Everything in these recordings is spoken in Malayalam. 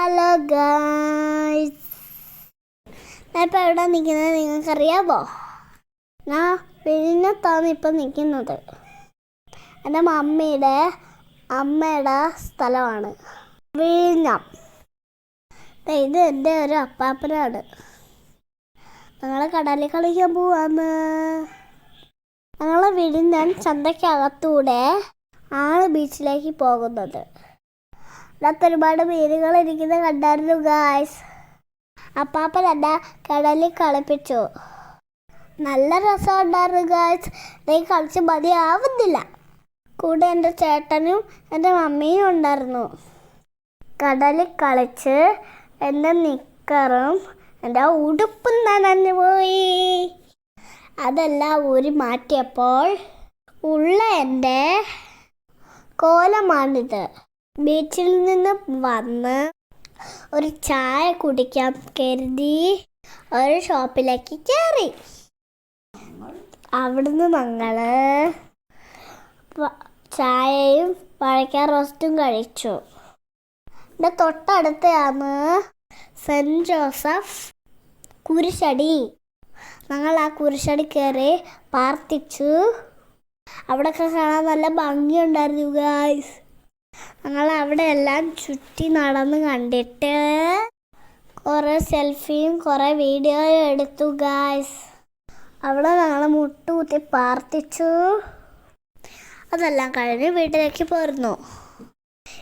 ഹലോ ഗായ്സ് ഞാൻ ഇപ്പോൾ എവിടെ നിൽക്കുന്നത് നിങ്ങൾക്കറിയാമോ ഞാൻ വിഴിഞ്ഞത്താണ് ഇപ്പം നിൽക്കുന്നത്. എന്റെ മമ്മിയുടെ അമ്മയുടെ സ്ഥലമാണ്. വിഴിഞ്ഞം. ഇത് എന്റെ ഒരു അപ്പാപ്പനാണ്. ഞങ്ങൾ കടലിൽ കളിക്കാൻ പോവാന്ന്. ഞങ്ങൾ വിഴിഞ്ഞം ചന്തയ്ക്കകത്തൂടെ ആണ് ബീച്ചിലേക്ക് പോകുന്നത്. അതിനകത്ത് ഒരുപാട് മീനുകൾ ഇരിക്കുന്നത് കണ്ടായിരുന്നു ഗായ്സ് അപ്പാപ്പൻ എന്നെ കടലിൽ കളിപ്പിച്ചു. നല്ല രസം ഉണ്ടായിരുന്നു ഗായ്സ് നീ കളിച്ച് മതിയാവുന്നില്ല. കൂടെ എന്റെ ചേട്ടനും എന്റെ മമ്മിയും ഉണ്ടായിരുന്നു. കടലിൽ കളിച്ച് എന്റെ നിക്കറും എന്റെ ഉടുപ്പും നനഞ്ഞു പോയി. അതെല്ലാം ഊരി മാറ്റിയപ്പോൾ ഉള്ള എന്റെ കോലമാണിത്. ബീച്ചിൽ നിന്ന് വന്ന് ഒരു ചായ കുടിക്കാൻ കരുതി ഒരു ഷോപ്പിലേക്ക് കയറി. അവിടുന്ന് ഞങ്ങൾ പ- ചായയും പഴക്ക റോസ്റ്റും കഴിച്ചു. എന്റെ തൊട്ടടുത്താണ് സെന്റ് ജോസഫ് കുരിശടി. ഞങ്ങൾ ആ കുരിശടി കയറി പ്രാർത്ഥിച്ചു. അവിടെയൊക്കെ കാണാൻ നല്ല ഭംഗിയുണ്ടായിരുന്നു ഗായ്സ് ഞങ്ങൾ അവിടെ എല്ലാം ചുറ്റി നടന്ന് കണ്ടിട്ട് കുറേ സെൽഫിയും കുറേ വീഡിയോയും എടുത്തു ഗായ്സ് അവിടെ ഞങ്ങൾ മുട്ടുകുത്തി പ്രാർത്ഥിച്ചു. അതെല്ലാം കഴിഞ്ഞ് വീട്ടിലേക്ക് പോരുന്നു.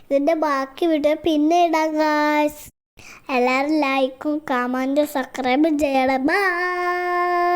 ഇതിന്റെ ബാക്കി വീഡിയോ പിന്നെ ഇടാം ഗായ്സ് എല്ലാവരും ലൈക്കും കമന്റും സബ്സ്ക്രൈബും ചെയ്യണം. ബൈ